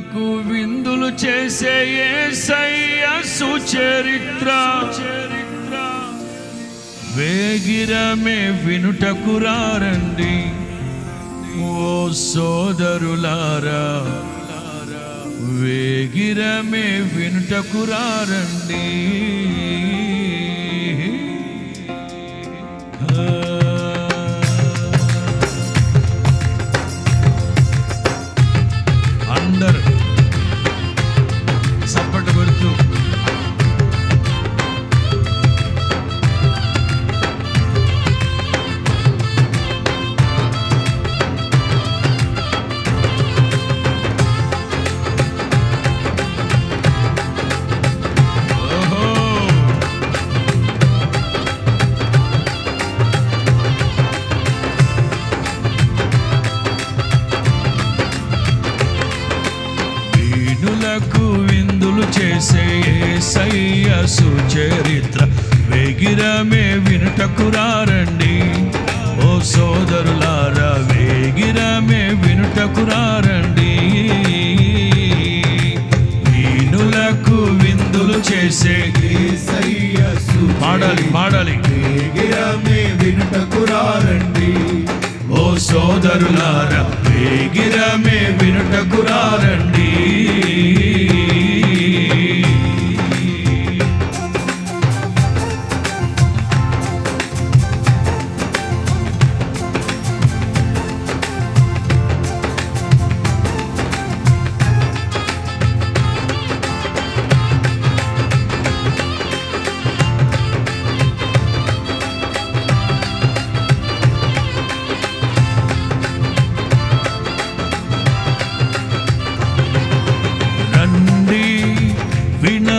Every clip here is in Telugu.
నాకు విందులు చేసే ఏసయ్య సుచరిత్ర. వేగిరమే వినుటకు రారండి. ఓ సోదరులారా వేగిరమే వినుటకు రారండి. చేసే ఏసయ్య సుచరిత్ర? వేగిరమే వినుటకు రారండి. ఓ సోదరులారా వేగిరమే వినుటకు రారండి. వీణులకు విందులు చేసే పాడాలి పాడాలి. వేగిరమే వినుటకు రారండి. ఓ సోదరులారా వేగిరమే వినుటకు రారండి.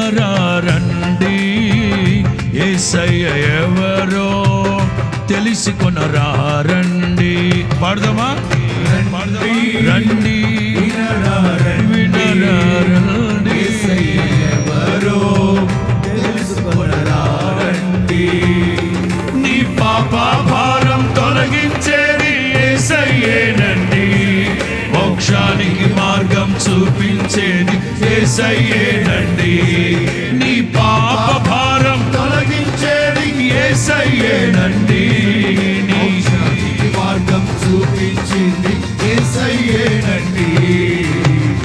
రండి. ఏసయ్య ఎవరో తెలుసుకొనరా రండి పాడదామా? రండి. రండి. ఎవరో రండి నీ పాప భారం తొలగించేది ఏసయ్యేనండి. మోక్షానికి మార్గం చూపించేది ఏసయ్యే ఏసయ్యేనండి. మార్గం చూపించింది ఏసయ్యేనండి.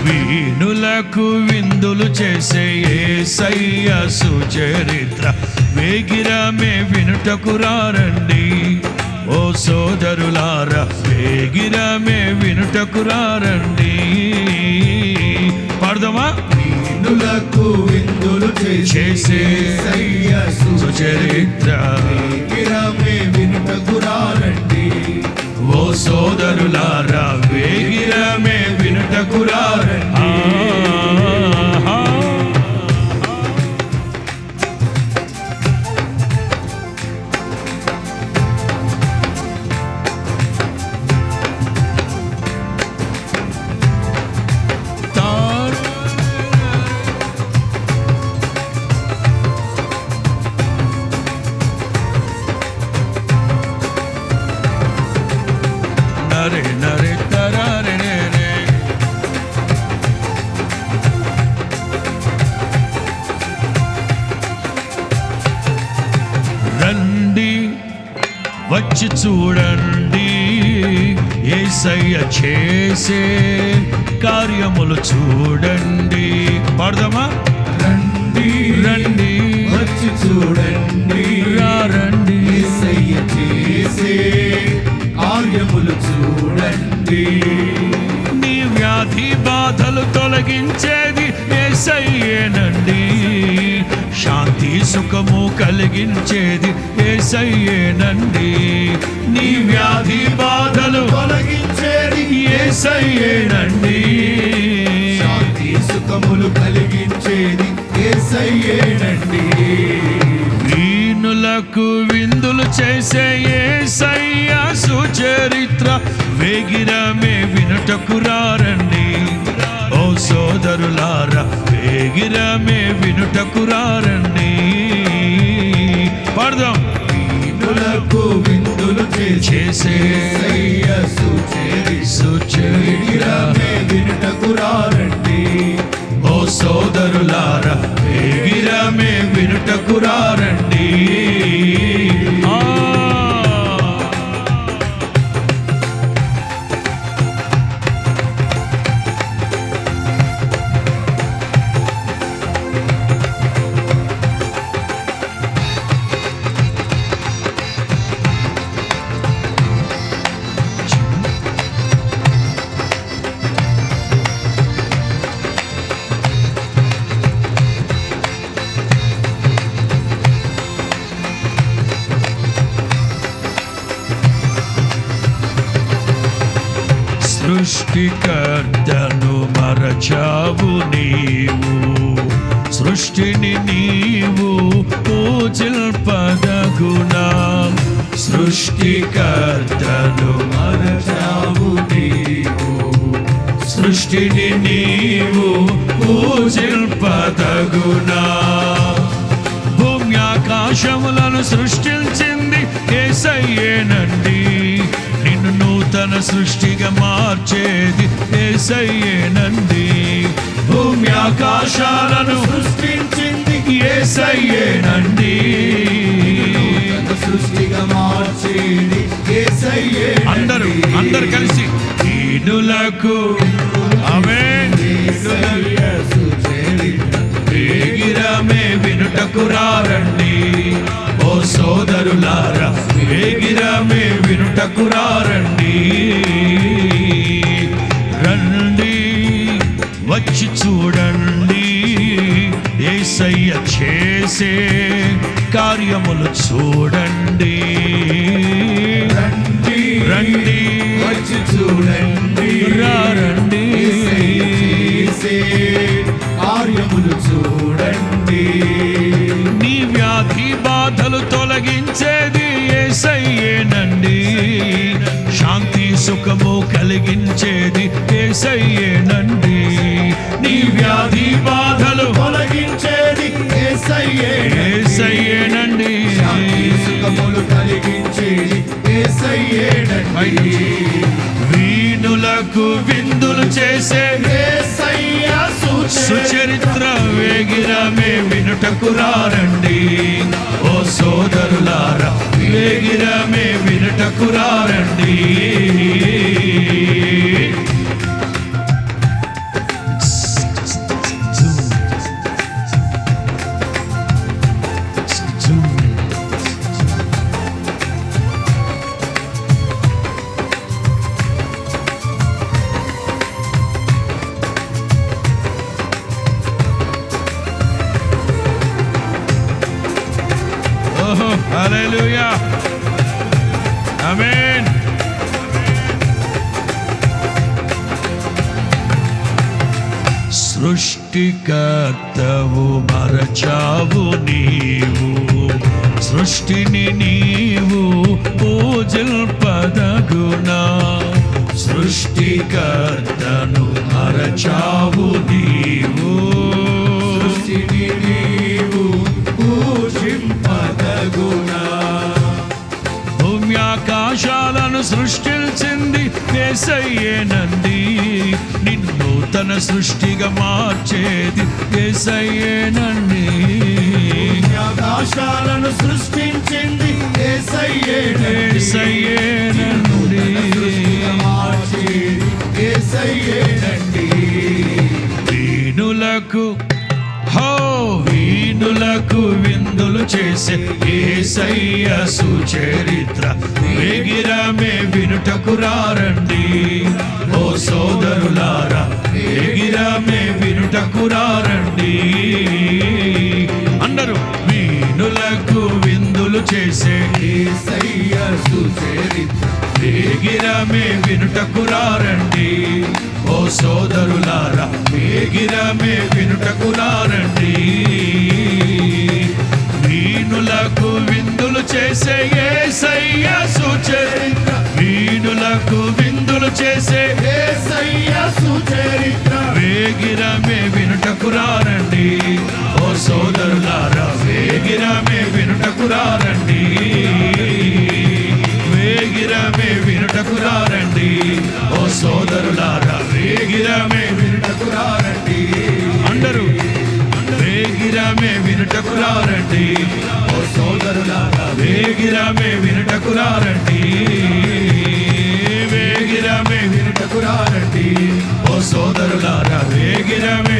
వీణులకు విందులు చేసే ఏసయ్య సుచరిత్ర వేగిరమే వినుటకు రారండి. ఓ సోదరులారా వేగిరమే వినుటకు రారండి. పాడదామా? వీణులకు విందులు చేసే సుచరిత్ర. వేగిరమే వినుటకు ఓ సోదరులారా వేగి వచ్చి చూడండి. ఏసయ్య చేసే కార్యములు చూడండి. పాడదామా? రండి. రండి. వచ్చి చూడండి. రండి. యేసయ్య చేసే కార్యములు చూడండి. నీ వ్యాధి బాధలు తొలగించేది ఏసయ్యేనండి. సుఖము కలిగించేది ఏసయ్యేనండి నీ వ్యాధి బాధలు తొలగించేది ఏసయ్యేనండి శాంతి సుఖములు కలిగించేది యేసయ్యేనండి వీణులకు విందులు చేసే ఏసయ్య సుచరిత్ర వేగిరమే వినుటకు రారండి. సోదరులారా వేగిరమే వినుటకు రారండి. పాడదాం. వీణులకు విందులు చేసే వినుటకు రారండి. ఓ సోదరులారా వేగిరమే వినుటకు రండి సృష్టికర్తను మరచావు నీవు. సృష్టిని నీవు పూజిల్పదగునా. సృష్టికర్తను మరచావు నీవు. సృష్టిని నీవు పూజిల్పదగునా. భూమి ఆకాశములను సృష్టించింది ఏసయ్యేనండి. సృష్టిగా మార్చేది ఏసయ్యేనండి భూమి ఆకాశాలను సృష్టించింది ఏసయ్యేనండి సృష్టిగా మార్చేది యేసయ్యే అందరూ అందరు కలిసి. సుచరిత్ర వేగిరమే వినుటకు రండి ఓ సోదరులారా వేగిరమే వినుటకు రండి రండి వచ్చి చూడండి. ఏసయ్య చేసే కార్యములు చూడండి. రండి రండి వచ్చి చూడండి. రండి కార్యములు చూడండి. బాధలు తొలగించేది ఏసయ్యేనండి. శాంతి సుఖము కలిగించేది ఏసయ్యేనండి. నీ వ్యాధి బాధలు తొలగించేది ఏసయ్యేనండి. సుఖములు కలిగించేది యేసయ్యేనండి వీణులకు విందులు చేసే సుచరిత్ర సుచరిత్ర వేగిరమే వినుటకు రండి ఓ సోదరులారా వేగిరమే వినుటకు రండి సృష్టికర్తవు మరచావు నీవు. సృష్టిని నీవు పూజిల్పదగునా. సృష్టికర్తను మరచావు నీవు. సృష్టిని నీవు పూజింపదగునా. భూమి సృష్టించింది ఏసయ్యేనండి నిన్ను తన సృష్టిగా మార్చేది ఏసయ్యేనండి ఆకాశాలను సృష్టించింది. ఏసయ్యేనండి వీణులకు విందులు చేసే ఏసయ్య సుచరిత్ర. వేగిరమే వినుటకు రారండి. ఓ సోదరులారా వేగిరమే వినుటకు రారండి. అందరూ వీణులకు విందులు చేసే ఏసయ్య సుచరిత్ర. వేగిరమే వినుటకు రారండి. ఓ సోదరులారా వేగిరమే వినుటకు రారండి. వీడులకు విందులు చేసే ఏసయ్య సుచరిత్ర వీడులకు విందులు చేసే సయ్య సుచరిత్ర వేగిరమే వినుటకు రారండి. ఓ సోదరులారా వేగిరమే వినుటకు రారండి. వేగిరమే వినుటకు రారండి. ఓ సోదరులారా వేగిరమే వినుటకు రారండి. అందరూ. వేగిరమే వినుటకు రారండి. సోదరులారా వేగిరమే వినుటకు రారండి. వేగిరమే వినుట రారండి. ఓ సోదరులారా వేగిరమే